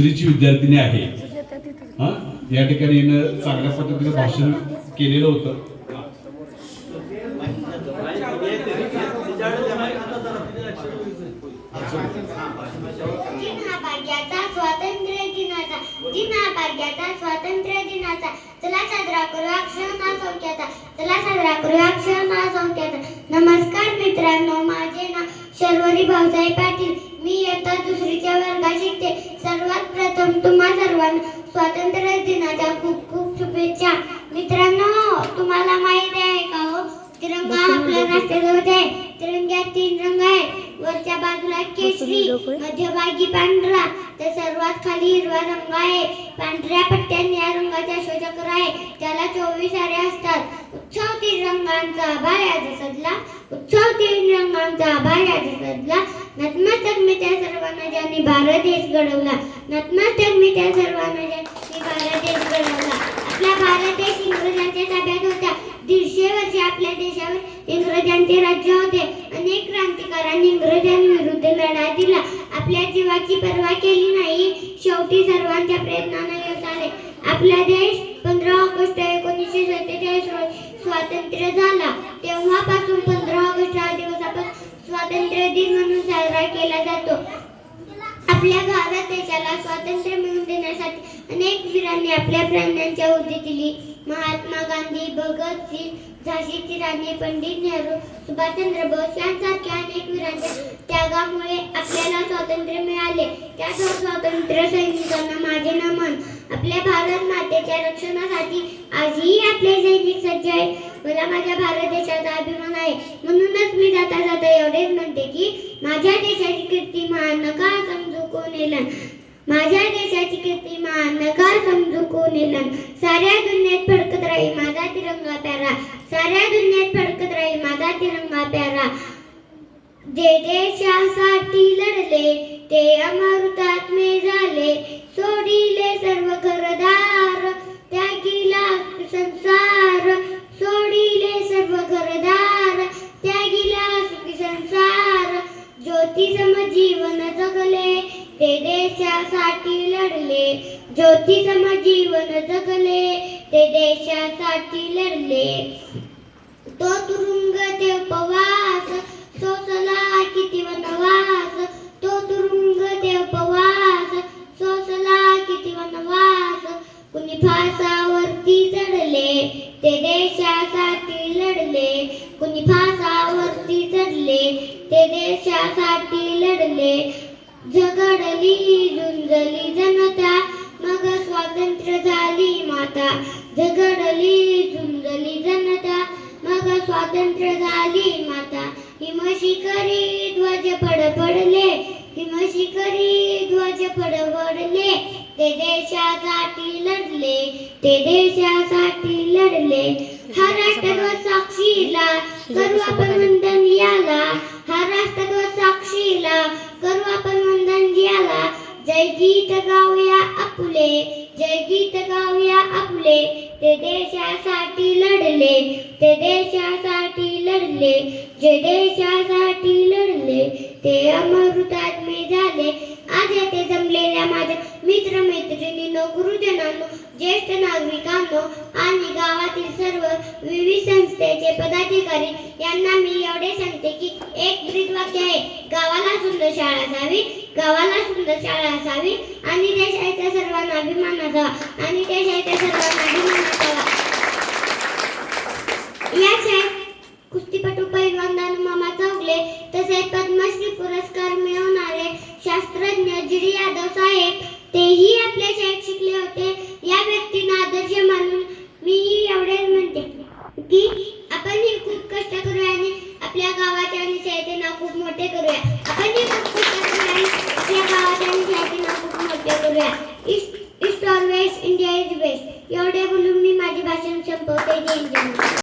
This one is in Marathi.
दुसरीची विद्यार्थिनी आहे. हा? या ठिकाणी चांगल्या पद्धतीने भाषण केलेलं होतं. स्वातंत्र्य दिनाचा दिन भाग्याचा स्वातंत्र्य दिनाचा चला साजरा करूया क्षण हा संख्याचा चला साजरा करूया क्षण हा संख्याचा. नमस्कार मित्रांनो माझे नाव शर्वरी भाऊसाहेब पाटील. मी इयत्ता दुसरीच्या वर्गात शिकते. सर्वात प्रथम तुम्हा सर्वांना स्वातंत्र्य दिनाच्या खूप खूप शुभेच्छा. मित्रांनो तुम्हाला माहिती आहे का हो? तिरंगा आपला राष्ट्रध्वज आहे. तिरंग्यात तीन रंग आहेत. वरच्या बाजूला केशरी मध्यभागी पांढरा. तर सर्वात खाली हिरवा रंग आहे. पांढऱ्या पट्ट्यांनी या रंगाचा शोधकर आहे. त्याला चोवीस आरे असतात. उत्सव तीन रंगांचा आभाळ याचा सजला उत्सव तीन रंगांचा आभाळ याचा सजला नतमस्तक मी त्या सर्वांना ज्यांनी भारत देश घडवला नतमस्तक मी त्या सर्वांना ज्यांनी भारत देश घडवला. आपला भारत देश इंग्रजांच्या ताब्यात होता दीडशे वर्ष आपल्या देशावर इंग्रजांचे राज्य होते. अनेक क्रांतिकारांनी इंग्रजांविरुद्ध लढा दिला. आपल्या जीवाची पर्वा केली नाही. शेवटी सर्वांच्या प्रयत्नाने यश आले. आपला देश पंधरा ऑगस्ट एकोणीसशे सत्तेचाळीस रोजी स्वातंत्र्य झाला. तेव्हापासून पंधरा ऑगस्ट हा दिवस आपण स्वातंत्र्य दिन म्हणून साजरा केला जातो. आपल्या भारत देशाला स्वातंत्र्य मिळवून देण्यासाठी अनेक वीरांनी आपल्या प्राण्यांच्या आहुती दिली. महात्मा गांधी भगतसिंग झाशीची राणी पंडित नेहरू सुभाषचंद्र बोस यांसारख्या अनेक वीरांच्या त्यागामुळे आपल्याला स्वातंत्र्य मिळाले. त्या स्वातंत्र्य सैनिकांना माझे नमन. आपल्या भारत मातेच्या रक्षणासाठी आजही आपले सैनिक सज्ज आहे मला माझ्या भारत देशा आहे म्हणूनच मी जाता जाता एवढेच म्हणते की माझ्या देशाची कीर्ती महान नकार समजू कोण येलन माझ्या देशाची कीर्ती महान नकार समजू कोण येलन साऱ्या दुनियेत फडकत राही माझा तिरंगा प्यारा. साऱ्या दुनियेत फडकत राही माझा तिरंगा प्यारा. जे देशासाठी लढले ते अमृतात मे झाले. सोडिले सर्व खरदार जीवन जगले ते देशासाठी लढले. ज्योती सम जीवन जगले ते देशासाठी लढले. तो तुरुंग ते उपवास सोसला किती वनवास ते देशासाठी लढले. झगडली झुंजली जनता. मग स्वातंत्र्य झाली माता. झगडली झुंजली जनता. मग स्वातंत्र्य झाली माता. हिमशिखरी ध्वज फडफडले. हिमशिखरी ध्वज फडफडले. ते देशासाठी लढले ते देशासाठी लढले. हा राष्ट्रध्वज साक्षीला करू आपण वंदन याला. हा राष्ट्रध्वज साक्षीला करू आपण वंदन याला. जय गीत गाऊया आपले जय गीत गाऊया आपले. ते देशासाठी लढले ते देशासाठी लढले. जे देशासाठी लढले ते अमृतात मी झाले. मैत्रिणींनो गुरुजनांनो ज्येष्ठ नागरिकांनो आणि गावातील सर्व विविध संस्थेचे पदाधिकारी यांना मी एवढे सांगते की एक ब्रीद वाक्य आहे. गावाला सुंदर शाळा असावी गावाला सुंदर शाळा असावी आणि देशाच्या सर्वांना अभिमान असावा आणि देशाच्या सर्वांना अभिमान असावा या शाळेत कुस्तीपटू पैलवान मामा चौगले. तसेच पद्मश्री पुरस्कार मिळवणारे शास्त्रज्ञ जिडी यादव साहेब. तेही आपल्या शाळेत शिकले होते. या व्यक्तींना आदर्श मानून मी एवढेच म्हणते की आपण हे खूप कष्ट करूया आणि आपल्या गावाच्या आणि शाळेचे नाव खूप मोठे करूया. आपण हे खूप कष्ट करूया आणि आपल्या गावाच्या आणि शाळेचे नाव खूप मोठे करूया. East always India is best एवढे बोलून मी माझे भाषण संपवते. जय